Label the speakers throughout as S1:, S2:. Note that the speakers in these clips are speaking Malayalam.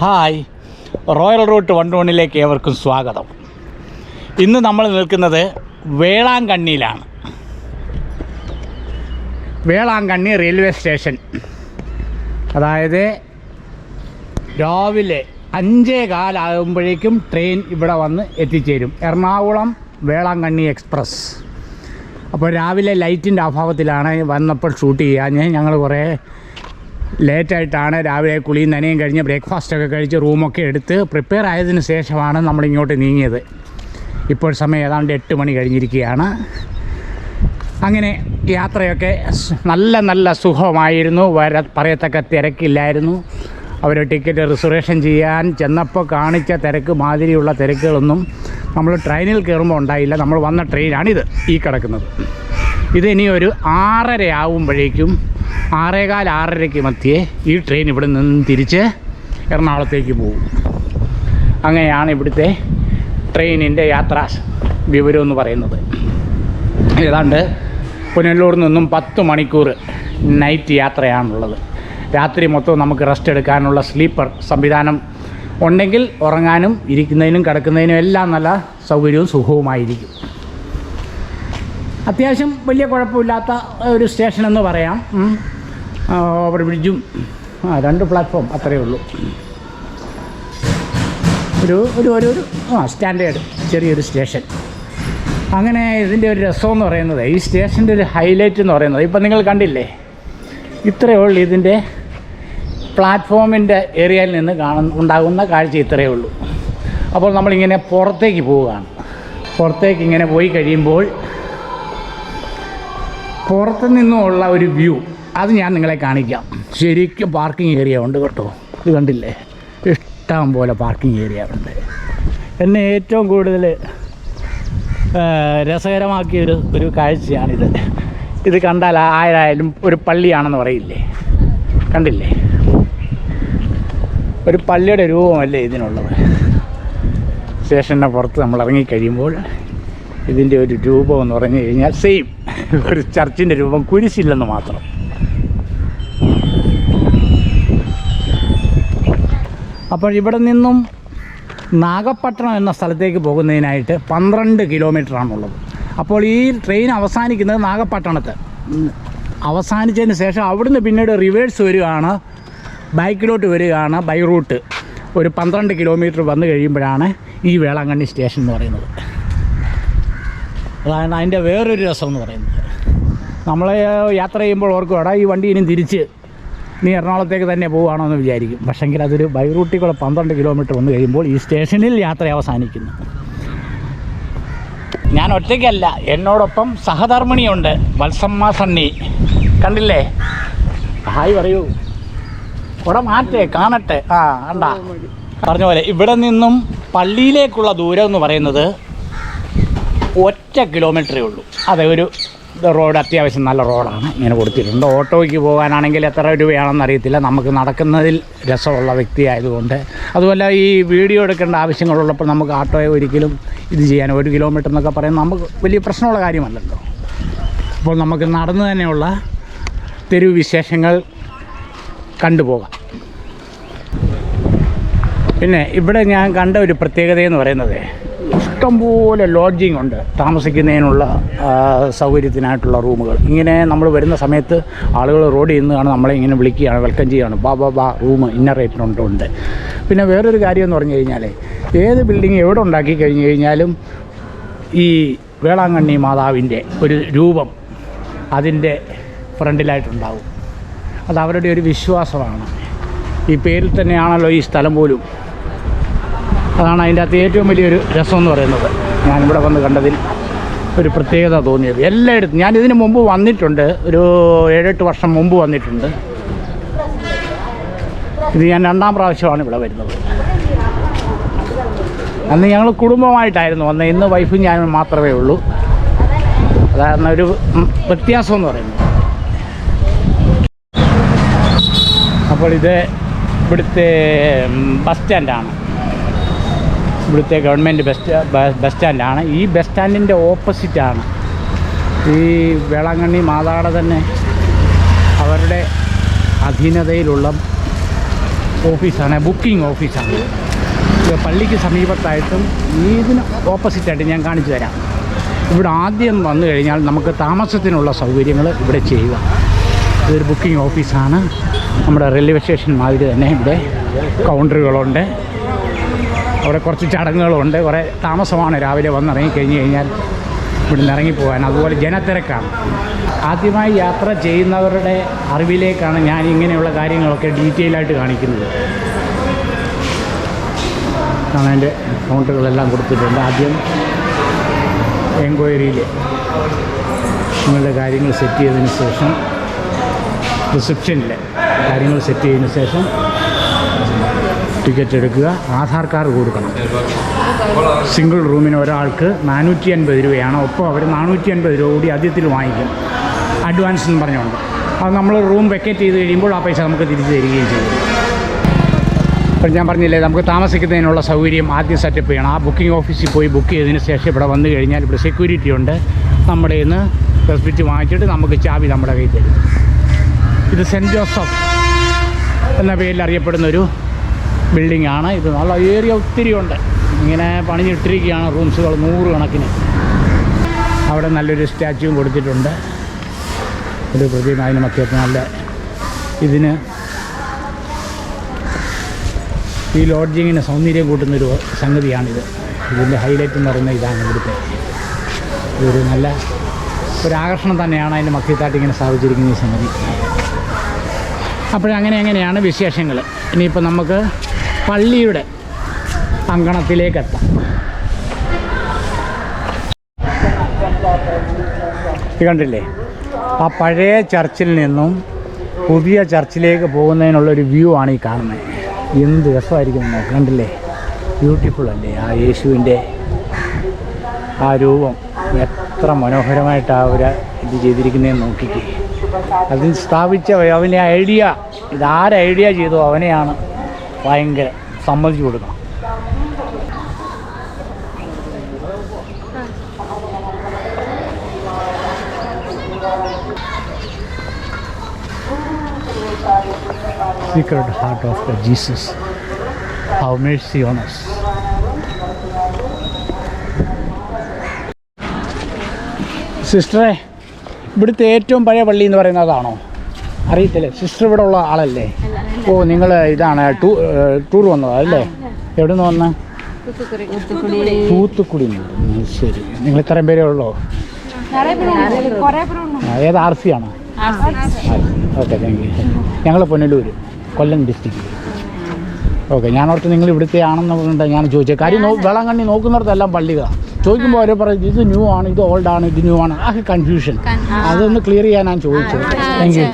S1: ഹായ്. റോയൽ റൂട്ട് വൺ വണ്ണിലേക്ക് ഏവർക്കും സ്വാഗതം. ഇന്ന് നമ്മൾ നിൽക്കുന്നത് വേളാങ്കണ്ണിയിലാണ്. Velankanni railway station. അതായത് രാവിലെ അഞ്ചേ കാലാകുമ്പോഴേക്കും ട്രെയിൻ ഇവിടെ വന്ന് എത്തിച്ചേരും. എറണാകുളം വേളാങ്കണ്ണി എക്സ്പ്രസ്. അപ്പോൾ രാവിലെ ലൈറ്റിന്റെ അഭാവത്തിലാണ് വന്നപ്പോൾ ഷൂട്ട് ചെയ്യാൻ ഞങ്ങൾ കുറേ ലേറ്റായിട്ടാണ് രാവിലെ കുളിയും നനയും കഴിഞ്ഞ് ബ്രേക്ക്ഫാസ്റ്റൊക്കെ കഴിച്ച് റൂമൊക്കെ എടുത്ത് പ്രിപ്പയർ ആയതിനു ശേഷമാണ് നമ്മൾ ഇങ്ങോട്ട് നീങ്ങിയത്. ഇപ്പോൾ സമയം ഏതാണ്ട് എട്ട് മണി കഴിഞ്ഞിരിക്കുകയാണ്. അങ്ങനെ യാത്രയൊക്കെ നല്ല നല്ല സുഖമായിരുന്നു. വര പറയത്തക്ക തിരക്കില്ലായിരുന്നു. അവർ ടിക്കറ്റ് റിസർവേഷൻ ചെയ്യാൻ ചെന്നപ്പോൾ കാണിച്ച തിരക്ക് മാതിരിയുള്ള തിരക്കുകളൊന്നും നമ്മൾ ട്രെയിനിൽ കയറുമ്പോൾ ഉണ്ടായില്ല. നമ്മൾ വന്ന ട്രെയിനാണിത് ഈ കിടക്കുന്നത്. ഇത് ഇനി ഒരു ആറര ആവുമ്പോഴേക്കും ആറേകാൽ ആറരയ്ക്ക് മധ്യേ ഈ ട്രെയിൻ ഇവിടെ നിന്ന് തിരിച്ച് എറണാകുളത്തേക്ക് പോകും. അങ്ങനെയാണ് ഇവിടുത്തെ ട്രെയിനിന്റെ യാത്രാ വിവരം എന്ന് പറയുന്നത്. ഏതാണ്ട് പുനലൂരിൽ നിന്നും പത്ത് മണിക്കൂർ നൈറ്റ് യാത്രയാണുള്ളത്. രാത്രി മൊത്തം നമുക്ക് റെസ്റ്റ് എടുക്കാനുള്ള സ്ലീപ്പർ സംവിധാനം ഉണ്ടെങ്കിൽ ഉറങ്ങാനും ഇരിക്കുന്നതിനും കിടക്കുന്നതിനും എല്ലാം നല്ല സൗകര്യവും സുഖവുമായിരിക്കും. അത്യാവശ്യം വലിയ കുഴപ്പമില്ലാത്ത ഒരു സ്റ്റേഷൻ എന്ന് പറയാം. ഓവർ ബ്രിഡ്ജും ആ രണ്ട് പ്ലാറ്റ്ഫോം അത്രയേ ഉള്ളൂ. ഒരു ഒരു ഒരു ഒരു ആ സ്റ്റാൻഡേർഡ് ചെറിയൊരു സ്റ്റേഷൻ അങ്ങനെ ഇതിന്റെ ഒരു രസം എന്ന് പറയുന്നത് ഈ സ്റ്റേഷന്റെ ഒരു ഹൈലൈറ്റ് എന്ന് പറയുന്നത് ഇപ്പം നിങ്ങൾ കണ്ടില്ലേ? ഇത്രയേ ഉള്ളൂ ഇതിന്റെ പ്ലാറ്റ്ഫോമിന്റെ ഏരിയയിൽ നിന്ന് കാണുന്ന ഉണ്ടാകുന്ന കാഴ്ച ഇത്രയേ ഉള്ളൂ. അപ്പോൾ നമ്മളിങ്ങനെ പുറത്തേക്ക് പോവുകയാണ്. പുറത്തേക്ക് ഇങ്ങനെ പോയി കഴിയുമ്പോൾ പുറത്തു നിന്നുമുള്ള ഒരു വ്യൂ അത് ഞാൻ നിങ്ങളെ കാണിക്കാം. ശരിക്കും പാർക്കിംഗ് ഏരിയ ഉണ്ട് കേട്ടോ. ഇത് കണ്ടില്ലേ? ഇഷ്ടം പോലെ പാർക്കിംഗ് ഏരിയ ഉണ്ട്. എന്നെ ഏറ്റവും കൂടുതൽ രസകരമാക്കിയ രസകരമാക്കിയൊരു ഒരു കാഴ്ചയാണിത്. ഇത് കണ്ടാൽ ആരായാലും ഒരു പള്ളിയാണെന്ന് പറയില്ലേ? കണ്ടില്ലേ? ഒരു പള്ളിയുടെ രൂപമല്ലേ ഇതിനുള്ളത്? സ്റ്റേഷന്റെ പുറത്ത് നമ്മൾ ഇറങ്ങിക്കഴിയുമ്പോൾ ഇതിന്റെ ഒരു രൂപം എന്ന് പറഞ്ഞു കഴിഞ്ഞാൽ സെയിം ഒരു ചർച്ചിന്റെ രൂപം കുരിശില്ലെന്ന് മാത്രം. അപ്പോൾ ഇവിടെ നിന്നും നാഗപട്ടണം എന്ന സ്ഥലത്തേക്ക് പോകുന്നതിനായിട്ട് പന്ത്രണ്ട് കിലോമീറ്ററാണുള്ളത്. അപ്പോൾ ഈ ട്രെയിൻ അവസാനിക്കുന്നത് നാഗപട്ടണത്ത്. അവസാനിച്ചതിന് ശേഷം അവിടുന്ന് പിന്നീട് റിവേഴ്സ് വരികയാണ്. ബൈക്കിലോട്ട് വരികയാണ്. By route. ഒരു പന്ത്രണ്ട് കിലോമീറ്റർ വന്നു കഴിയുമ്പോഴാണ് ഈ വേളാങ്കണ്ണി സ്റ്റേഷൻ എന്ന് പറയുന്നത്. അതാണ് അതിന്റെ വേറൊരു രസം എന്ന് പറയുന്നത്. നമ്മൾ യാത്ര ചെയ്യുമ്പോൾ ഓർക്കും എടാ ഈ വണ്ടി ഇനി തിരിച്ച് നീ എറണാകുളത്തേക്ക് തന്നെ പോവുകയാണോ എന്ന് വിചാരിക്കും. പക്ഷെങ്കിൽ അതൊരു ബൈ റൂട്ടിൽ കൂടെ പന്ത്രണ്ട് കിലോമീറ്റർ വന്നു കഴിയുമ്പോൾ ഈ സ്റ്റേഷനിൽ യാത്ര അവസാനിക്കുന്നു. ഞാൻ ഒറ്റയ്ക്കല്ല എന്നോടൊപ്പം സഹധർമ്മിണിയുണ്ട് വത്സമ്മ സണ്ണി. കണ്ടില്ലേ? ഹായ് പറയൂ. ഇവിടെ മാറ്റേ കാണട്ടെ. ആ കണ്ടാ. പറഞ്ഞ പോലെ ഇവിടെ നിന്നും പള്ളിയിലേക്കുള്ള ദൂരം എന്ന് പറയുന്നത് ഒറ്റ കിലോമീറ്ററേ ഉള്ളൂ. അതെ ഒരു റോഡ് അത്യാവശ്യം നല്ല റോഡാണ്. ഇങ്ങനെ കൊടുത്തിട്ടുണ്ട്. ഓട്ടോയ്ക്ക് പോകാനാണെങ്കിൽ എത്ര രൂപയാണെന്ന് അറിയത്തില്ല. നമുക്ക് നടക്കുന്നതിൽ രസമുള്ള വ്യക്തിയായതുകൊണ്ട്. അതുപോലെ ഈ വീഡിയോ എടുക്കേണ്ട ആവശ്യങ്ങളുള്ളപ്പോൾ നമുക്ക് ഓട്ടോയെ ഒരിക്കലും ഇത് ചെയ്യാൻ ഒരു കിലോമീറ്റർ എന്നൊക്കെ പറയുന്നത് നമുക്ക് വലിയ പ്രശ്നമുള്ള കാര്യമല്ലല്ലോ. അപ്പോൾ നമുക്ക് നടന്നു തന്നെയുള്ള തെരുവ് വിശേഷങ്ങൾ കണ്ടുപോകാം. പിന്നെ ഇവിടെ ഞാൻ കണ്ട ഒരു പ്രത്യേകത എന്ന് പറയുന്നത് ഇഷ്ടംപോലെ ലോഡ്ജിങ് ഉണ്ട്. താമസിക്കുന്നതിനുള്ള സൗകര്യത്തിനായിട്ടുള്ള റൂമുകൾ. ഇങ്ങനെ നമ്മൾ വരുന്ന സമയത്ത് ആളുകൾ റോഡ് നിന്നാണ് നമ്മളെ ഇങ്ങനെ വിളിക്കുകയാണ് വെൽക്കം ചെയ്യുകയാണ്. ബാ ബാ ബാ റൂം ഇന്ന റേറ്റിനുണ്ട് ഉണ്ട് പിന്നെ വേറൊരു കാര്യം എന്ന് പറഞ്ഞു കഴിഞ്ഞാൽ ഏത് ബിൽഡിംഗ് എവിടെ ഉണ്ടാക്കി കഴിഞ്ഞ് കഴിഞ്ഞാലും ഈ വേളാങ്കണ്ണി മാതാവിന്റെ ഒരു രൂപം അതിന്റെ ഫ്രണ്ടിലായിട്ടുണ്ടാവും. അത് അവരുടെ ഒരു വിശ്വാസമാണ്. ഈ പേരിൽ തന്നെയാണല്ലോ ഈ സ്ഥലം പോലും. അതാണ് അതിന്റെ അകത്ത് ഏറ്റവും വലിയൊരു രസം എന്ന് പറയുന്നത്. ഞാനിവിടെ വന്ന് കണ്ടതിൽ ഒരു പ്രത്യേകത തോന്നിയത്. എല്ലായിടത്തും ഞാൻ ഇതിന് മുമ്പ് വന്നിട്ടുണ്ട്. ഒരു ഏഴെട്ട് വർഷം മുമ്പ് വന്നിട്ടുണ്ട്. ഇത് ഞാൻ രണ്ടാം പ്രാവശ്യമാണ് ഇവിടെ വരുന്നത്. അന്ന് ഞങ്ങൾ കുടുംബമായിട്ടായിരുന്നു വന്നത്. ഇന്ന് വൈഫും ഞാനും മാത്രമേ ഉള്ളൂ. അതാണ് ഒരു വ്യത്യാസം എന്ന് പറയുന്നത്. അപ്പോൾ ഇത് ഇവിടുത്തെ ബസ് സ്റ്റാൻഡാണ്. ഇവിടുത്തെ ഗവൺമെന്റ് ബസ് ബസ് സ്റ്റാൻഡാണ്. ഈ ബസ് സ്റ്റാൻഡിന്റെ ഓപ്പോസിറ്റാണ്. ഈ വേളാങ്കണ്ണി മാതാടെ തന്നെ അവരുടെ അധീനതയിലുള്ള ഓഫീസാണ് ബുക്കിംഗ് ഓഫീസാണ്. പള്ളിക്ക് സമീപത്തായിട്ടും ഇതിന് ഓപ്പോസിറ്റായിട്ട് ഞാൻ കാണിച്ചു തരാം. ഇവിടെ ആദ്യം വന്നു കഴിഞ്ഞാൽ നമുക്ക് താമസത്തിനുള്ള സൗകര്യങ്ങൾ ഇവിടെ ചെയ്യുക. ഇതൊരു ബുക്കിംഗ് ഓഫീസാണ്. നമ്മുടെ റെയിൽവേ സ്റ്റേഷൻ മാതിരി തന്നെ ഇവിടെ കൗണ്ടറുകളുണ്ട്. അവിടെ കുറച്ച് ചടങ്ങുകളുണ്ട്. കുറേ താമസമാണ് രാവിലെ വന്നിറങ്ങി കഴിഞ്ഞ് കഴിഞ്ഞാൽ ഇവിടുന്ന് ഇറങ്ങിപ്പോകാൻ. അതുപോലെ ജനത്തിരക്കാണ്. ആദ്യമായി യാത്ര ചെയ്യുന്നവരുടെ അറിവിലേക്കാണ് ഞാൻ ഇങ്ങനെയുള്ള കാര്യങ്ങളൊക്കെ ഡീറ്റെയിൽ ആയിട്ട് കാണിക്കുന്നത്. കാരണം അതിന്റെ കൗണ്ടറുകളെല്ലാം കൊടുത്തിട്ടുണ്ട്. ആദ്യം എൻക്വയറിയിൽ നിങ്ങളുടെ കാര്യങ്ങൾ സെറ്റ് ചെയ്തതിന് ശേഷം റിസപ്ഷനിൽ കാര്യങ്ങൾ സെറ്റ് ചെയ്തതിന് ശേഷം ടിക്കറ്റ് എടുക്കുക. ആധാർ കാർഡ് കൊടുക്കണം. സിംഗിൾ റൂമിന് ഒരാൾക്ക് നാനൂറ്റി അൻപത് രൂപയാണ്. ഒപ്പം അവർ നാനൂറ്റി അൻപത് രൂപ കൂടി ആദ്യത്തിൽ വാങ്ങിക്കും. അഡ്വാൻസ് എന്ന് പറഞ്ഞുകൊണ്ട്. അത് നമ്മൾ റൂം വെക്കേറ്റ് ചെയ്ത് കഴിയുമ്പോൾ ആ പൈസ നമുക്ക് തിരിച്ചു തരികയും ചെയ്യും. അപ്പം ഞാൻ പറഞ്ഞില്ലേ നമുക്ക് താമസിക്കുന്നതിനുള്ള സൗകര്യം ആദ്യം സെറ്റപ്പ് ചെയ്യണം. ആ ബുക്കിംഗ് ഓഫീസിൽ പോയി ബുക്ക് ചെയ്തതിന് ശേഷം ഇവിടെ വന്നു കഴിഞ്ഞാൽ ഇവിടെ സെക്യൂരിറ്റി ഉണ്ട്. നമ്മുടെ ഇന്ന് റെസ്പിറ്റ് വാങ്ങിച്ചിട്ട് നമുക്ക് ചാവി നമ്മുടെ കയ്യിൽ തരും. ഇത് സെന്റ് ജോസഫ് എന്ന പേരിൽ അറിയപ്പെടുന്ന ഒരു ബിൽഡിംഗ് ആണ് ഇത് നല്ല ഏരിയ ഒത്തിരി ഉണ്ട്. ഇങ്ങനെ പണിഞ്ഞിട്ടിരിക്കുകയാണ് റൂംസുകൾ നൂറ് കണക്കിന് അവിടെ നല്ലൊരു സ്റ്റാച്യൂവും കൊടുത്തിട്ടുണ്ട്. ഒരു പ്രതിമ അതിന് നല്ല ഇതിന് ഈ ലോഡ്ജിങ്ങിന് സൗന്ദര്യം കൂട്ടുന്നൊരു സംഗതിയാണിത്. ഇതിന്റെ ഹൈലൈറ്റ് എന്ന് പറയുന്നത് ഇതാണ് ഇവിടുത്തെ. ഇതൊരു നല്ല ഒരു ആകർഷണം തന്നെയാണ് അതിന്റെ മധ്യത്തായിട്ട് ഇങ്ങനെ സ്ഥാപിച്ചിരിക്കുന്ന ഈ സംഗതി. അപ്പോഴങ്ങനെ എങ്ങനെയാണ് വിശേഷങ്ങൾ? ഇനിയിപ്പോൾ നമുക്ക് പള്ളിയുടെ അങ്കണത്തിലേക്ക് എത്താം കണ്ടില്ലേ? ആ പഴയ ചർച്ചിൽ നിന്നും പുതിയ ചർച്ചിലേക്ക് പോകുന്നതിനുള്ളൊരു വ്യൂ ആണ് ഈ കാണുന്നത്. എന്ത് രസമായിരിക്കും കണ്ടില്ലേ? ബ്യൂട്ടിഫുൾ അല്ലേ? ആ യേശുവിന്റെ ആ രൂപം. എത്ര മനോഹരമായിട്ട് അവർ ഇത് ചെയ്തിരിക്കുന്നതെന്ന് നോക്കിക്കേ. അതിൽ സ്ഥാപിച്ച അവന്റെ ഐഡിയ. ഇതാര് ഐഡിയ ചെയ്തോ അവനെയാണ്. ഭയങ്കര സമ്മതിച്ചു കൊടുക്കണം. Secret heart of the Jesus have mercy on us us. സിസ്റ്ററെ ഇവിടുത്തെ ഏറ്റവും പഴയ പള്ളി എന്ന് പറയുന്നത് അതാണോ? അറിയത്തില്ലേ? സിസ്റ്റർ ഇവിടെ ഉള്ള ആളല്ലേ? ഓ നിങ്ങൾ ഇതാണ് ടൂ ടൂർ വന്നതാ അല്ലേ? എവിടെ നിന്ന് വന്ന? തൂത്തുക്കുടി ശരി. നിങ്ങൾ ഇത്രയും പേരേ ഉള്ളോ? ഏത് ആർ സി ആണോ? Okay thank you. ഞങ്ങൾ പൊന്നലൂർ കൊല്ലം ഡിസ്ട്രിക്റ്റ് ഓക്കെ ഞാൻ ഓർത്ത് നിങ്ങൾ ഇവിടുത്തെ ആണെന്ന് പറഞ്ഞിട്ട് ഞാൻ ചോദിച്ചത്. കാര്യം നോ വേളാങ്കണ്ണി നോക്കുന്നിടത്തെല്ലാം പള്ളികളാണ് ചോദിക്കുമ്പോൾ അവരെ പറയും ഇത് ന്യൂ ആണ് ഇത് ഓൾഡ് ആണ് ഇത് ന്യൂ ആണ്. ആ. കൺഫ്യൂഷൻ അതൊന്ന് ക്ലിയർ ചെയ്യാൻ ഞാൻ ചോദിച്ചത്. താങ്ക് യു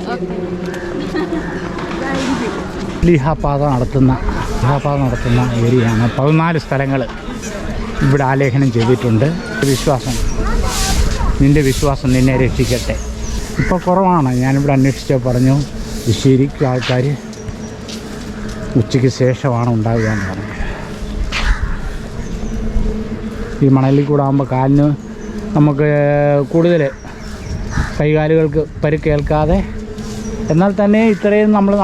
S1: ലീഹാപാത നടത്തുന്ന ലീഹാപാത നടത്തുന്ന ഏരിയയാണ്. പതിനാല് സ്ഥലങ്ങൾ ഇവിടെ ആലേഖനം ചെയ്തിട്ടുണ്ട്. വിശ്വാസം നിന്റെ വിശ്വാസം നിന്നെ രക്ഷിക്കട്ടെ. ഇപ്പോൾ കുറവാണ്. ഞാനിവിടെ അന്വേഷിച്ച് പറഞ്ഞു. ശരിക്കും ആൾക്കാർ ഉച്ചയ്ക്ക് ശേഷമാണ് ഉണ്ടാവുക എന്ന് പറഞ്ഞു. ഈ മണലിൽ കൂടെ ആകുമ്പോൾ കാലിന് നമുക്ക് കൂടുതൽ കൈകാലുകൾക്ക് പരുക്കേൽക്കാതെ എന്നാൽ തന്നെ ഇത്രയും നമ്മൾ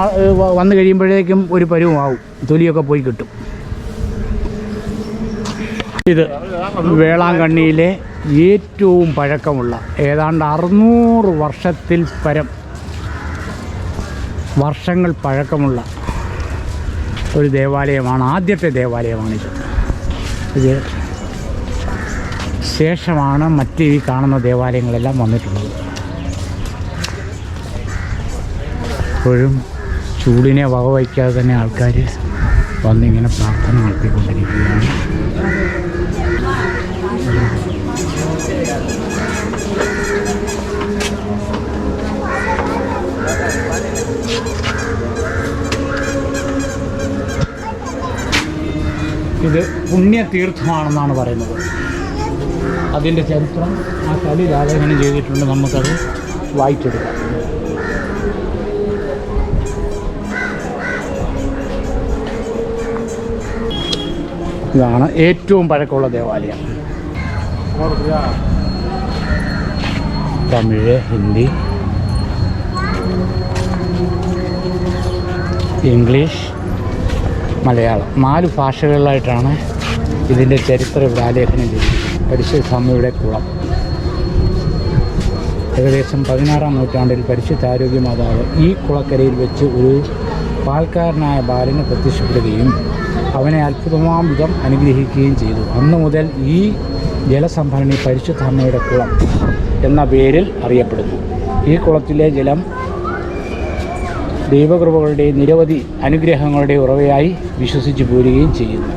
S1: വന്നു കഴിയുമ്പോഴേക്കും ഒരു പരുവമാവും. തൊലിയൊക്കെ പോയി കിട്ടും. ഇത് വേളാങ്കണ്ണിയിലെ ഏറ്റവും പഴക്കമുള്ള ഏതാണ്ട് അറുന്നൂറ് വർഷത്തിൽ പരം വർഷങ്ങൾ പഴക്കമുള്ള ഒരു ദേവാലയമാണ് ആദ്യത്തെ ദേവാലയമാണിത്. ഇത് ശേഷമാണ് മറ്റ് ഈ കാണുന്ന ദേവാലയങ്ങളെല്ലാം വന്നിട്ടുള്ളത്. ഇപ്പോഴും ചൂടിനെ വകവയ്ക്കാതെ തന്നെ ആൾക്കാർ വന്നിങ്ങനെ പ്രാർത്ഥന നടത്തിക്കൊണ്ടിരിക്കുകയാണ്. ഇത് പുണ്യതീർത്ഥമാണെന്നാണ് പറയുന്നത്. അതിന്റെ ചരിത്രം ആ കളി ആലേഖനം ചെയ്തിട്ടുണ്ട്. നമുക്കത് വായിച്ചെടുക്കാം. ഇതാണ് ഏറ്റവും പഴക്കമുള്ള ദേവാലയം. തമിഴ് ഹിന്ദി ഇംഗ്ലീഷ് മലയാളം. നാല് ഭാഷകളിലായിട്ടാണ് ഇതിന്റെ ചരിത്ര ഇവിടെ ആലേഖനം ചെയ്തിരിക്കുന്നത് പരിശുദ്ധാമ്മയുടെ കുളം. ഏകദേശം പതിനാറാം നൂറ്റാണ്ടിൽ പരിശുദ്ധ ആരോഗ്യ മാതാവ് ഈ കുളക്കരയിൽ വെച്ച് ഒരു പാൽക്കാരനായ ബാലനെ പ്രത്യക്ഷപ്പെടുകയും അവനെ അത്ഭുതമാം വിധം അനുഗ്രഹിക്കുകയും ചെയ്തു. അന്നു മുതൽ ഈ ജലസംഭരണി പരിശുദ്ധാമ്മയുടെ കുളം എന്ന പേരിൽ അറിയപ്പെടുന്നു. ഈ കുളത്തിലെ ജലം ദൈവകൃപകളുടെ നിരവധി അനുഗ്രഹങ്ങളുടെ ഉറവയായി വിശ്വസിച്ച് പോരുകയും ചെയ്യുന്നു.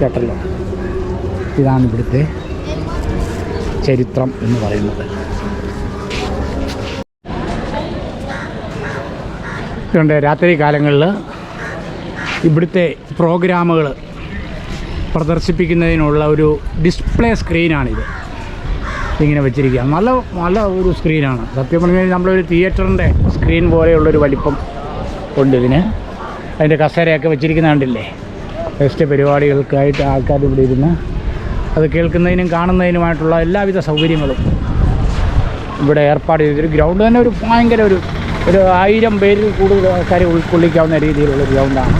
S1: കേട്ടല്ലോ? ഇതാണ് ഇവിടുത്തെ ചരിത്രം എന്ന് പറയുന്നത്. രാത്രി കാലങ്ങളിൽ ഇവിടുത്തെ പ്രോഗ്രാമുകൾ പ്രദർശിപ്പിക്കുന്നതിനുള്ള ഒരു ഡിസ്പ്ലേ സ്ക്രീനാണിത്. ഇങ്ങനെ വെച്ചിരിക്കുക. നല്ല നല്ല ഒരു സ്ക്രീനാണ്. സത്യം പറഞ്ഞു കഴിഞ്ഞാൽ നമ്മളൊരു തിയേറ്ററിന്റെ സ്ക്രീൻ പോലെയുള്ളൊരു വലിപ്പം ഉണ്ട് ഇതിന്. അതിന്റെ കസേരയൊക്കെ വെച്ചിരിക്കുന്ന കണ്ടില്ലേ? പരിപാടികൾക്കായിട്ട് ആൾക്കാർ ഇവിടെ ഇരുന്ന് അത് കേൾക്കുന്നതിനും കാണുന്നതിനുമായിട്ടുള്ള എല്ലാവിധ സൗകര്യങ്ങളും ഇവിടെ ഏർപ്പാട് ചെയ്തൊരു ഗ്രൗണ്ട് തന്നെ ഒരു ഭയങ്കര ഒരു ഒരു ആയിരം പേരിൽ കൂടുതൽ ആൾക്കാരെ ഉൾക്കൊള്ളിക്കാവുന്ന രീതിയിലുള്ള ഗ്രൗണ്ടാണ്.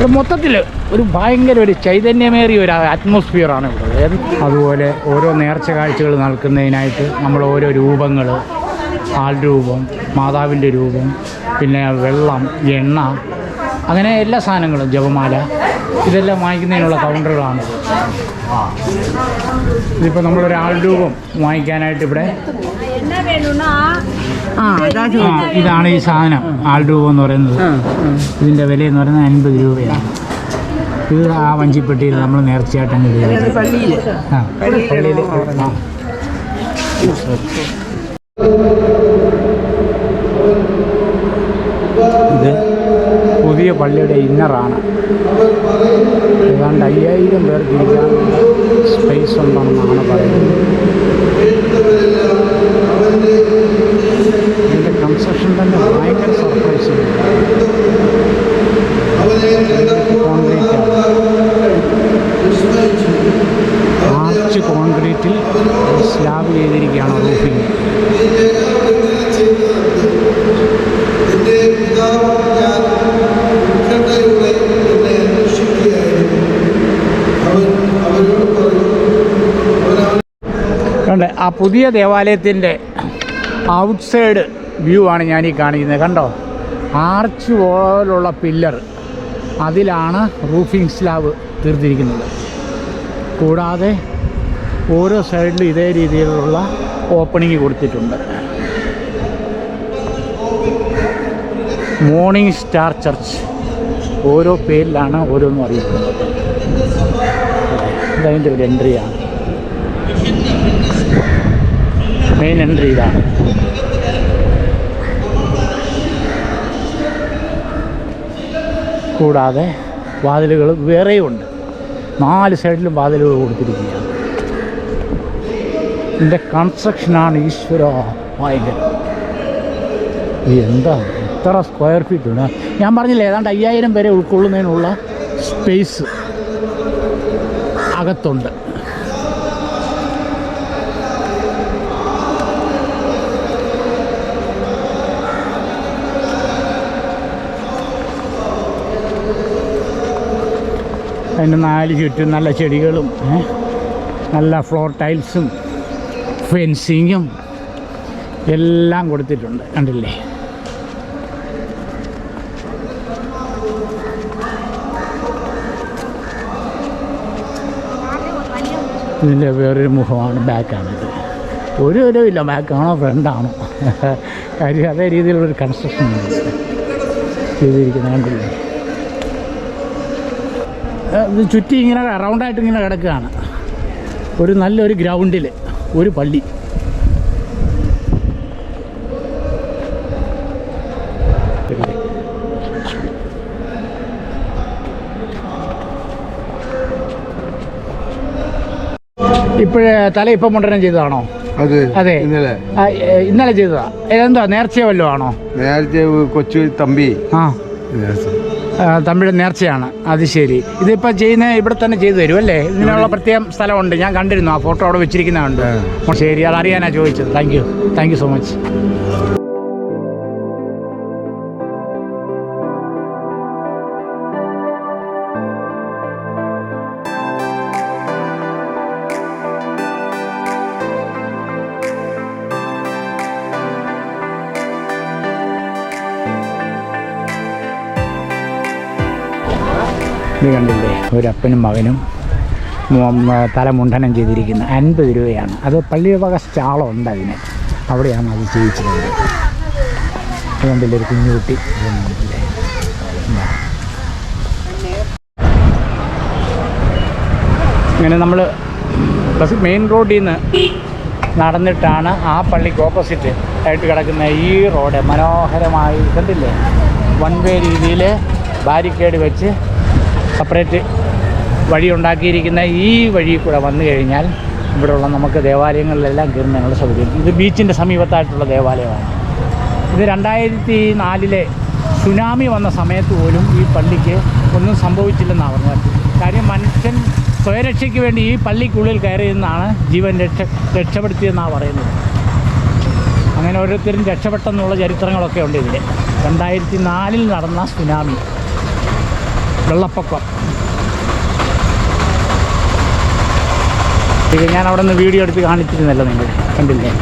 S1: ഇവിടെ മൊത്തത്തിൽ ഒരു ഭയങ്കര ഒരു ചൈതന്യമേറിയ ഒരു അറ്റ്മോസ്ഫിയറാണ് ഇവിടെ. അതുപോലെ ഓരോ നേർച്ച കാഴ്ചകൾ നൽകുന്നതിനായിട്ട് നമ്മൾ ഓരോ രൂപങ്ങൾ ആൾ രൂപം മാതാവിന്റെ രൂപം പിന്നെ വെള്ളം എണ്ണ അങ്ങനെ എല്ലാ സാധനങ്ങളും ജപമാല ഇതെല്ലാം വാങ്ങിക്കുന്നതിനുള്ള കൗണ്ടറുകളാണ് ഇതിപ്പോൾ നമ്മളൊരാൾ രൂപം വാങ്ങിക്കാനായിട്ട് ഇവിടെ
S2: ആ
S1: ഇതാണ് ഈ സാധനം ആൾ രൂപം എന്ന് പറയുന്നത്. ഇതിന്റെ വില എന്ന് പറയുന്നത് അൻപത് രൂപയാണ്. ഇത് ആ വഞ്ചിപ്പെട്ടിയിൽ നമ്മൾ നേർച്ചയായിട്ട് അങ്ങ് ഉപയോഗിക്കും.
S2: പള്ളിയിൽ
S1: ആ പള്ളിയിൽ ആ ഇത് പുതിയ പള്ളിയുടെ ഇന്നറാണ്. ഏതാണ്ട് അയ്യായിരം പേർക്ക് ഇരിക്കാൻ സ്പേസ് ഉണ്ടെന്നാണ് പറയുന്നത്. ഇതിന്റെ കൺസ്ട്രക്ഷൻ തന്നെ ഭയങ്കര സർപ്രൈസ് ആർച്ച് കോൺക്രീറ്റിൽ സ്ലാബ് ചെയ്തിരിക്കുകയാണ് റൂഫിങ്
S3: എന്റെ പിതാവ് അന്വേഷിക്കുകയായിരുന്നു അവൻ അവരോട് പറഞ്ഞു
S1: ആ പുതിയ ദേവാലയത്തിന്റെ ഔട്ട്സൈഡ് വ്യൂ ആണ് ഞാൻ ഈ കാണിക്കുന്നത്. കണ്ടോ? ആർച്ച് പോലുള്ള പില്ലർ അതിലാണ് റൂഫിംഗ് സ്ലാബ് തീർത്തിരിക്കുന്നത്. കൂടാതെ ഓരോ സൈഡിലും ഇതേ രീതിയിലുള്ള ഓപ്പണിങ് കൊടുത്തിട്ടുണ്ട്. Morning star church. ഓരോ പേരിലാണ് ഓരോന്നും അറിയപ്പെടുന്നത്. ഇതതിന്റെ ഒരു എൻട്രിയാണ് മെയിൻ എൻട്രി ഇതാണ്. കൂടാതെ വാതിലുകൾ വേറെയുണ്ട് നാല് സൈഡിലും വാതിലുകൾ കൊടുത്തിരിക്കുകയാണ്. ഇതിന്റെ കൺസ്ട്രക്ഷനാണ് ഈശ്വര. ഭയങ്കര എന്താ? എത്ര സ്ക്വയർ ഫീറ്റ് ഉണ്ട് ഞാൻ പറഞ്ഞില്ല ഏതാണ്ട് അയ്യായിരം പേരെ ഉൾക്കൊള്ളുന്നതിനുള്ള സ്പേസ് അകത്തുണ്ട്. അതിന്റെ നാല് ചുറ്റും നല്ല ചെടികളും നല്ല ഫ്ലോർ ടൈൽസും ഫെൻസിങ്ങും എല്ലാം കൊടുത്തിട്ടുണ്ട്. കണ്ടില്ലേ? ഇതിന്റെ വേറൊരു മുഖമാണ് ബാക്കാണ്. ഒരു ഇല്ല ബാക്കാണോ ഫ്രണ്ടാണോ? കാര്യം അതേ രീതിയിലുള്ളൊരു കൺസ്ട്രക്ഷൻ ചെയ്തിരിക്കുന്നത് കണ്ടില്ല? ഇത് ചുറ്റി ഇങ്ങനെ റൗണ്ടായിട്ട് ഇങ്ങനെ കിടക്കുകയാണ്. ഒരു നല്ലൊരു ഗ്രൗണ്ടിൽ ഒരു പള്ളി. ഇപ്പോഴേ തല ഇപ്പം മുണ്ടനം ചെയ്തതാണോ?
S3: അതെ ഇന്നലെ.
S1: ഇന്നലെ ചെയ്തതാ. എന്താ നേർച്ചയോ വല്ലതും ആണോ?
S3: നേർച്ച കൊച്ചു തമ്പി.
S1: ആ. തമ്പിയുടെ നേർച്ചയാണ്. അത് ശരി. ഇതിപ്പോൾ ചെയ്യുന്ന ഇവിടെ തന്നെ ചെയ്തു തരും അല്ലേ? ഇതിനുള്ള പ്രത്യേകം സ്ഥലമുണ്ട്. ഞാൻ കണ്ടിരുന്നു. ആ ഫോട്ടോ അവിടെ വെച്ചിരിക്കുന്നതുണ്ട്. ശരി അത് അറിയാനാണ് ചോദിച്ചത്. Thank you thank you so much ഇത് കണ്ടില്ലേ? ഒരപ്പനും മകനും തലമുണ്ഠനം ചെയ്തിരിക്കുന്ന അൻപത് രൂപയാണ്. അത് പള്ളി വക സ്റ്റാളുണ്ട് അതിന്. അവിടെയാണ് അത് ചെയ്യിച്ചത് അതുകൊണ്ടില്ല ഒരു കുഞ്ഞുകുട്ടി ഇങ്ങനെ നമ്മൾ ബസ് മെയിൻ റോഡിൽ നിന്ന് നടന്നിട്ടാണ് ആ പള്ളിക്ക് ഓപ്പോസിറ്റ് ആയിട്ട് കിടക്കുന്ന ഈ റോഡ് മനോഹരമായി കണ്ടില്ലേ? വൺ വേ രീതിയിൽ ബാരിക്കേഡ് വെച്ച് സെപ്പറേറ്റ് വഴി ഉണ്ടാക്കിയിരിക്കുന്ന ഈ വഴി കൂടെ വന്നു കഴിഞ്ഞാൽ ഇവിടെയുള്ള നമുക്ക് ദേവാലയങ്ങളിലെല്ലാം കയറുന്നതിനുള്ള സൗകര്യം. ഇത് ബീച്ചിന്റെ സമീപത്തായിട്ടുള്ള ദേവാലയമാണ്. ഇത് രണ്ടായിരത്തി നാലിലെ സുനാമി വന്ന സമയത്ത് പോലും ഈ പള്ളിക്ക് ഒന്നും സംഭവിച്ചില്ലെന്നാണ് പറഞ്ഞത്. കാര്യം മനുഷ്യൻ സ്വയരക്ഷയ്ക്ക് വേണ്ടി ഈ പള്ളിക്കുള്ളിൽ കയറിയെന്നാണ് ജീവൻ രക്ഷ രക്ഷപ്പെടുത്തിയെന്നാണ് പറയുന്നത്. അങ്ങനെ ഓരോരുത്തരും രക്ഷപ്പെട്ടെന്നുള്ള ചരിത്രങ്ങളൊക്കെ ഉണ്ട് ഇതിൽ രണ്ടായിരത്തി നാലിൽ നടന്ന സുനാമി വെള്ളപ്പൊക്കം. ഇത് ഞാൻ അവിടെ നിന്ന് വീഡിയോ എടുത്ത് കാണിച്ചിരുന്നല്ലോ നിങ്ങൾ കണ്ടില്ലേ?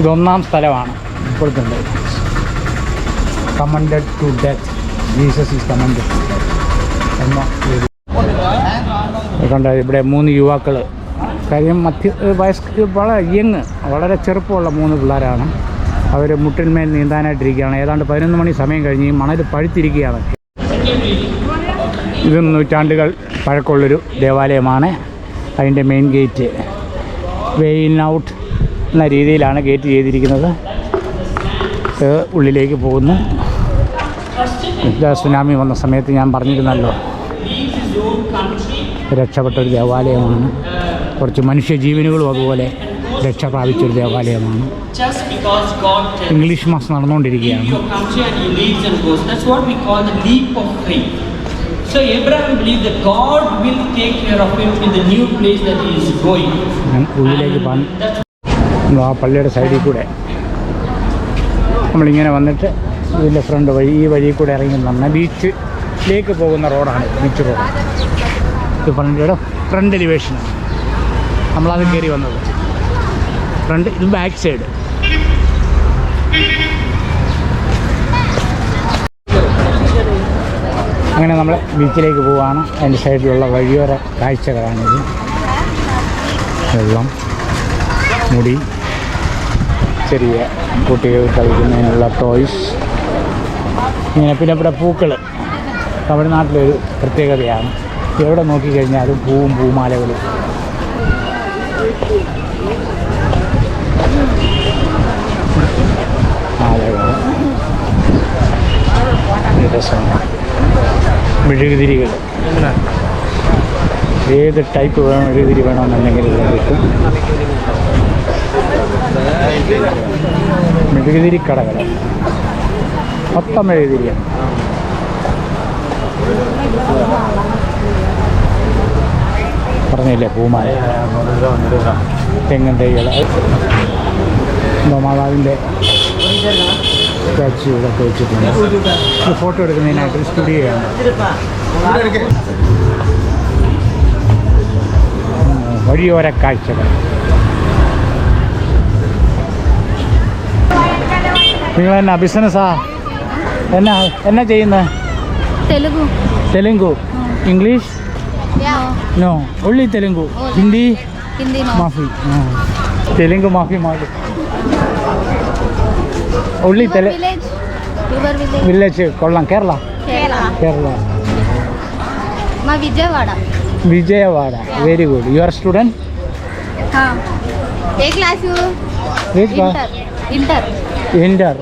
S1: ഇതൊന്നാം സ്ഥലമാണ് കൊടുത്തിട്ടുണ്ട് condemned to death. Jesus is condemned എന്ന ഇവിടെ മൂന്ന് യുവാക്കൾ കാര്യം മധ്യ വയസ്സ് വളരെ യങ് വളരെ ചെറുപ്പമുള്ള മൂന്ന് പിള്ളേരാണ്. അവർ മുട്ടിന്മേൽ നീന്താനായിട്ടിരിക്കുകയാണ്. ഏതാണ്ട് പതിനൊന്ന് മണി സമയം കഴിഞ്ഞ് ഈ മണൽ പഴുത്തിരിക്കുകയാണ്. ഇത് നൂറ്റാണ്ടുകൾ പഴക്കമുള്ളൊരു ദേവാലയമാണ്. അതിന്റെ main gate. Way in out എന്ന രീതിയിലാണ് ഗേറ്റ് ചെയ്തിരിക്കുന്നത്. ഉള്ളിലേക്ക് പോകുന്നു. സുനാമി വന്ന സമയത്ത് ഞാൻ പറഞ്ഞിരുന്നല്ലോ. രക്ഷപ്പെട്ട ഒരു ദേവാലയമാണ്. കുറച്ച് മനുഷ്യജീവനുകളും അതുപോലെ രക്ഷ പ്രാപിച്ചൊരു ദേവാലയമാണ്. ഇംഗ്ലീഷ് മാസം നടന്നുകൊണ്ടിരിക്കുകയാണ്. ഉള്ളിലേക്ക് പള്ളിയുടെ സൈഡിൽ കൂടെ നമ്മളിങ്ങനെ വന്നിട്ട് ഇതിന്റെ ഫ്രണ്ട് വഴി ഈ വഴി കൂടെ ഇറങ്ങി നന്ന ബീച്ചിലേക്ക് പോകുന്ന റോഡാണ് ബീച്ച് റോഡ്. ഇത് പള്ളിയുടെ ഫ്രണ്ട് എലിവേഷനാണ് നമ്മളത് കയറി വന്നത്. ഫ്രണ്ട് ഇത് ബാക്ക് സൈഡ് അങ്ങനെ നമ്മൾ ബീച്ചിലേക്ക് പോവുകയാണ് അതിന്റെ സൈഡിലുള്ള വഴിയോര കാഴ്ചകളാണിത് വെള്ളം മുടി ചെറിയ കുട്ടികൾ കളിക്കുന്നതിനുള്ള ടോയ്സ് ഇങ്ങനെ പിന്നെ ഇവിടെ പൂക്കൾ തമിഴ്നാട്ടിലൊരു പ്രത്യേകതയാണ്. എവിടെ നോക്കിക്കഴിഞ്ഞാലും പൂവും പൂമാലകളും. മെഴുകുതിരികൾ ഏത് ടൈപ്പ് വേണം മെഴുകുതിരി വേണമെന്നുണ്ടെങ്കിൽ കിട്ടും മെഴുകുതിരി കടകൾ മൊത്തം മെഴുകുതിരിയാണ് പറഞ്ഞില്ലേ പൂമാല? തെങ്ങൻ തൈകൾ. മാതാവിന്റെ സ്റ്റാച്ചു ഇതൊക്കെ വെച്ചിട്ടുണ്ട്. ഫോട്ടോ എടുക്കുന്നതിനായിട്ട് സ്റ്റുഡിയോയാണ് വഴിയോര കാഴ്ചകൾ. നിങ്ങൾ എന്നാ ബിസിനസ്സാ എന്നാ എന്നാ ചെയ്യുന്നത്
S2: Telugu.
S1: Telugu. English? No. Only Telugu. Hindi? മാഫി. തെലുങ്ക് മാഫി മാഫി ഒള്ളി തെലു വില്ലേജ്. കൊള്ളാം. Kerala. Kerala.
S2: Vijayawada.
S1: Vijayawada. Very good you? Are student a
S2: class inter
S1: ఎండార్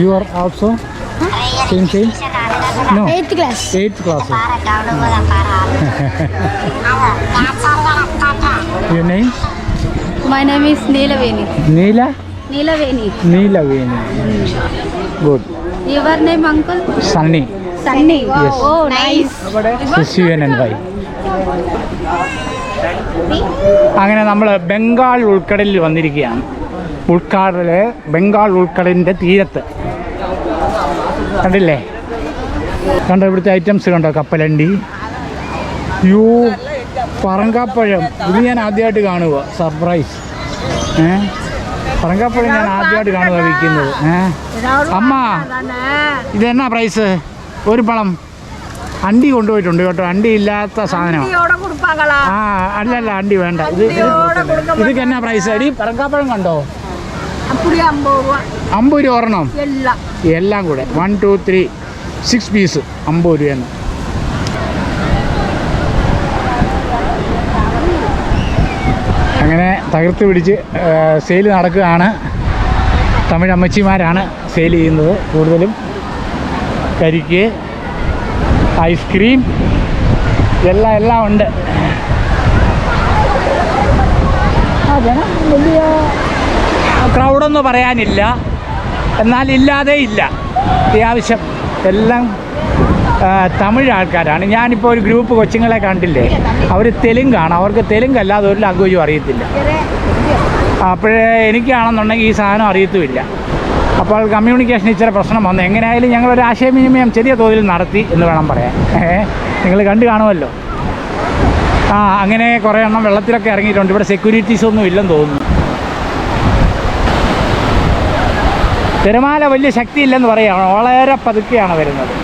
S1: you are also same same no
S2: eighth class
S1: eighth class your name
S2: my name is neelaveni
S1: neela
S2: neelaveni
S1: neelaveni good
S2: your name uncle
S1: sunny
S2: sunny wow. yes.
S1: oh nice this is you and bye അങ്ങനെ നമ്മൾ ബംഗാൾ ഉൾക്കടലിൽ വന്നിരിക്കുകയാണ്. ഉൾക്കാടൽ ബംഗാൾ ഉൾക്കടലിന്റെ തീരത്ത്. കണ്ടില്ലേ? കണ്ടോ ഇവിടുത്തെ ഐറ്റംസ് കണ്ടോ? കപ്പലണ്ടി. യൂ പറങ്കാപ്പഴം. ഇത് ഞാൻ ആദ്യമായിട്ട് കാണുക. സർപ്രൈസ് ഏ? പറങ്കാപ്പഴം ഞാൻ ആദ്യമായിട്ട് കാണുക വിൽക്കുന്നത്. ഏ? അമ്മ ഇതെന്നാ പ്രൈസ് ഒരു പളം അണ്ടി കൊണ്ടുപോയിട്ടുണ്ട് കേട്ടോ. അണ്ടി ഇല്ലാത്ത സാധനമാണ് ആ അല്ലല്ല അണ്ടി വേണ്ട. ഇത് ഇതൊക്കെ എന്നാ പ്രൈസ് അടി പറങ്കാപ്പഴം കണ്ടോ? അമ്പത് രൂപ. ഒരെണ്ണം. എല്ലാം. കൂടെ. One two three six piece അമ്പത് രൂപയെന്ന്. അങ്ങനെ തകർത്ത് പിടിച്ച് സെയിൽ നടക്കുകയാണ്. തമിഴ് അമ്മച്ചിമാരാണ് സെയിൽ ചെയ്യുന്നത്. കൂടുതലും കരിക്ക് ഐസ്ക്രീം. എല്ലാം എല്ലാം ഉണ്ട്. വലിയ ക്രൗഡൊന്നും പറയാനില്ല. എന്നാൽ ഇല്ലാതെ ഇല്ല. അത്യാവശ്യം എല്ലാം തമിഴ് ആൾക്കാരാണ്. ഞാനിപ്പോൾ ഒരു ഗ്രൂപ്പ് കൊച്ചുങ്ങളെ കണ്ടില്ലേ? അവർ തെലുങ്കാണ്. അവർക്ക് തെലുങ്കല്ലാതെ ഒരു ലാംഗ്വേജും അറിയത്തില്ല. അപ്പോഴേ എനിക്കാണെന്നുണ്ടെങ്കിൽ ഈ സാധനം അറിയത്തുമില്ല. അപ്പോൾ കമ്മ്യൂണിക്കേഷൻ ഇച്ചിരി പ്രശ്നം വന്നു. എങ്ങനെയായാലും ഞങ്ങളൊരു ആശയവിനിമയം ചെറിയ തോതിൽ നടത്തി എന്ന് വേണം പറയാൻ. നിങ്ങൾ കണ്ടു കാണുമല്ലോ. ആ അങ്ങനെ കുറേ എണ്ണം വെള്ളത്തിലൊക്കെ ഇറങ്ങിയിട്ടുണ്ട്. ഇവിടെ സെക്യൂരിറ്റീസ് ഒന്നും ഇല്ലെന്ന് തോന്നുന്നു. തിരമാല വലിയ ശക്തിയില്ലെന്ന് പറയുകയാണ് വളരെ പതുക്കെയാണ് വരുന്നത്.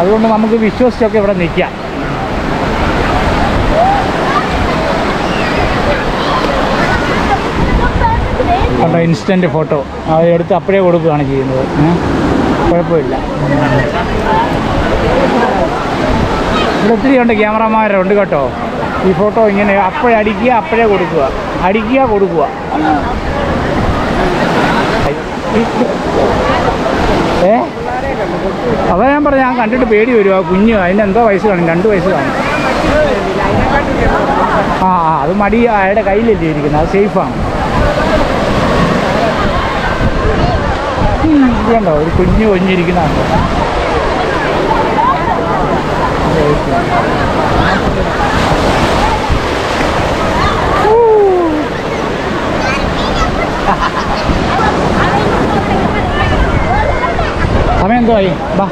S1: അതുകൊണ്ട് നമുക്ക് വിശ്വസിച്ചൊക്കെ ഇവിടെ നിൽക്കാം. കണ്ടോ ഇൻസ്റ്റന്റ് ഫോട്ടോ അത് എടുത്ത് അപ്പോഴേ കൊടുക്കുകയാണ് ചെയ്യുന്നത്? കുഴപ്പമില്ല. ഇവിടെ ഒത്തിരി ഉണ്ട് ക്യാമറമാരുണ്ട് കേട്ടോ. ഈ ഫോട്ടോ ഇങ്ങനെ അപ്പോഴേ അടിക്കുക അപ്പോഴേ കൊടുക്കുക. അടിക്കുക കൊടുക്കുക. ഏ? അതാ ഞാൻ പറഞ്ഞു ഞാൻ കണ്ടിട്ട് പേടി വരുവാ കുഞ്ഞ്. അതിന് എന്തോ വയസ്സ് കാണും രണ്ട് വയസ്സ് കാണും. ആ ആ അത് മടി അയാളുടെ കയ്യിലല്ലേ ഇരിക്കുന്നത്. അത് സേഫാണ് ഇതുണ്ടോ? ഒരു കുഞ്ഞു കൊഞ്ഞിരിക്കുന്ന സമയം എന്തോ ആയി ബാ.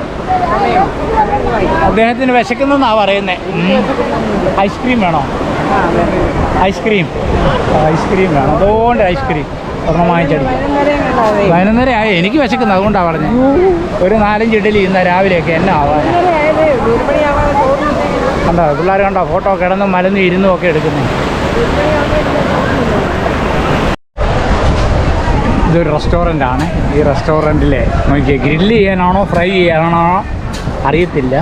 S1: അദ്ദേഹത്തിന് വിശക്കുന്നെന്നാ പറയുന്നേ. ഐസ്ക്രീം വേണോ? ഐസ്ക്രീം. ഐസ്ക്രീം വേണം. അതുകൊണ്ട് ഐസ്ക്രീം. ഒരെണ്ണം വാങ്ങിച്ചടിക്കാം പതിനൊന്നര ആയി എനിക്ക് വിശക്കുന്നത് അതുകൊണ്ടാണ് പറഞ്ഞത്. ഒരു നാലഞ്ച് ഇഡലി ഇന്ന് രാവിലെയൊക്കെ എന്നെ ആവാൻ കണ്ടോ? പിള്ളേർ കണ്ടോ? ഫോട്ടോ കിടന്നും മലന്നും ഇരുന്നും ഒക്കെ എടുക്കുന്നേ. ഇതൊരു റെസ്റ്റോറന്റ് ആണ് ഈ റെസ്റ്റോറന്റിലെ നോക്കിയാൽ ഗ്രില്ല് ചെയ്യാനാണോ ഫ്രൈ ചെയ്യാനാണോ അറിയത്തില്ല.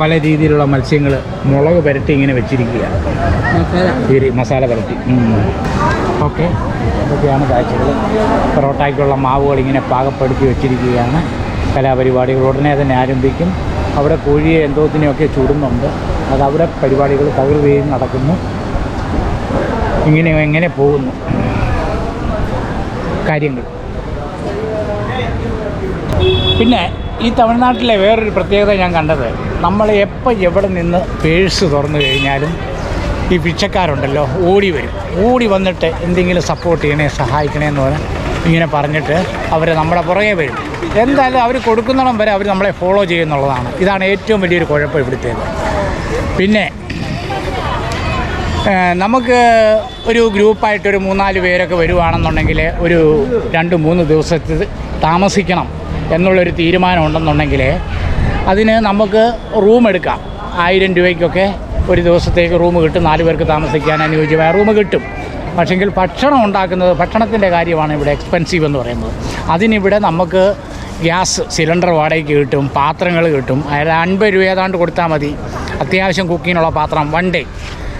S1: പല രീതിയിലുള്ള മത്സ്യങ്ങൾ മുളക് പുരട്ടി ഇങ്ങനെ വെച്ചിരിക്കുക. ശരി മസാല പുരട്ടി. ഓക്കെ. ഇതൊക്കെയാണ് കാഴ്ചകൾ പൊറോട്ടയ്ക്കുള്ള മാവുകൾ ഇങ്ങനെ പാകപ്പെടുത്തി വെച്ചിരിക്കുകയാണ്. കലാപരിപാടികൾ ഉടനെ തന്നെ ആരംഭിക്കും. അവിടെ കോഴിയെ എന്തോത്തിനെയൊക്കെ ചൂടുന്നുണ്ട്. അത് അവിടെ പരിപാടികൾ തകൃതിയും നടക്കുന്നു. ഇങ്ങനെ എങ്ങനെ പോകുന്നു? കാര്യങ്ങൾ. പിന്നെ ഈ തമിഴ്നാട്ടിലെ വേറൊരു പ്രത്യേകത ഞാൻ കണ്ടത്. നമ്മൾ എപ്പോൾ എവിടെ നിന്ന് പേഴ്സ് തുറന്നു കഴിഞ്ഞാലും ഈ പിച്ചക്കാരുണ്ടല്ലോ ഓടി വരും. ഓടി വന്നിട്ട് എന്തെങ്കിലും സപ്പോർട്ട് ചെയ്യണേ സഹായിക്കണേ എന്ന് പറഞ്ഞാൽ ഇങ്ങനെ പറഞ്ഞിട്ട് അവർ നമ്മുടെ പുറകെ വരും. എന്തായാലും അവർ കൊടുക്കുന്നിടം വരെ അവർ നമ്മളെ ഫോളോ ചെയ്യുന്നുള്ളതാണ്. ഇതാണ് ഏറ്റവും വലിയൊരു കുഴപ്പം ഇവിടുത്തേത്. പിന്നെ നമുക്ക് ഒരു ഗ്രൂപ്പായിട്ട് ഒരു മൂന്നാൽ പേരൊക്കെ വരുവാണെന്നുണ്ടെങ്കിൽ ഒരു രണ്ട് മൂന്ന് ദിവസത്തിൽ താമസിക്കണം. എന്നുള്ളൊരു തീരുമാനം ഉണ്ടെന്നുണ്ടെങ്കിൽ അതിന് നമുക്ക് റൂം എടുക്കാം. ആയിരം രൂപയ്ക്കൊക്കെ ഒരു ദിവസത്തേക്ക് റൂം കിട്ടും. നാല് പേർക്ക് താമസിക്കാൻ അനുയോജ്യമായ റൂം കിട്ടും. പക്ഷെങ്കിൽ ഭക്ഷണം ഉണ്ടാക്കുന്നത് ഭക്ഷണത്തിന്റെ കാര്യമാണ് ഇവിടെ എക്സ്പെൻസീവ് എന്ന് പറയുന്നത്. അതിനിവിടെ നമുക്ക് ഗ്യാസ് സിലിണ്ടർ വാടകയ്ക്ക് കിട്ടും പാത്രങ്ങൾ കിട്ടും. അതായത് അൻപത് രൂപ ഏതാണ്ട് കൊടുത്താൽ മതി. അത്യാവശ്യം കുക്കിങ്ങിനുള്ള പാത്രം വൺ ഡേ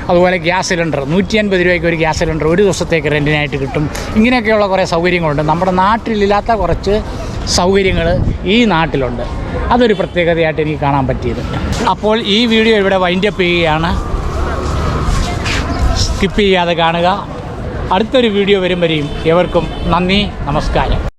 S1: അതുപോലെ ഗ്യാസ് സിലിണ്ടർ നൂറ്റി അൻപത് രൂപയ്ക്ക് ഒരു ഗ്യാസ് സിലിണ്ടർ ഒരു ദിവസത്തേക്ക് റെന്റിനായിട്ട് കിട്ടും. ഇങ്ങനെയൊക്കെയുള്ള കുറേ സൗകര്യങ്ങളുണ്ട്. നമ്മുടെ നാട്ടിലില്ലാത്ത കുറച്ച് സൗകര്യങ്ങൾ ഈ നാട്ടിലുണ്ട്. അതൊരു പ്രത്യേകതയായിട്ട് എനിക്ക് കാണാൻ പറ്റിയത്. അപ്പോൾ ഈ വീഡിയോ ഇവിടെ വൈൻഡപ്പ് ചെയ്യുകയാണ്. സ്കിപ്പ് ചെയ്യാതെ കാണുക. അടുത്തൊരു വീഡിയോ വരും വരെയും എവർക്കും നന്ദി നമസ്കാരം.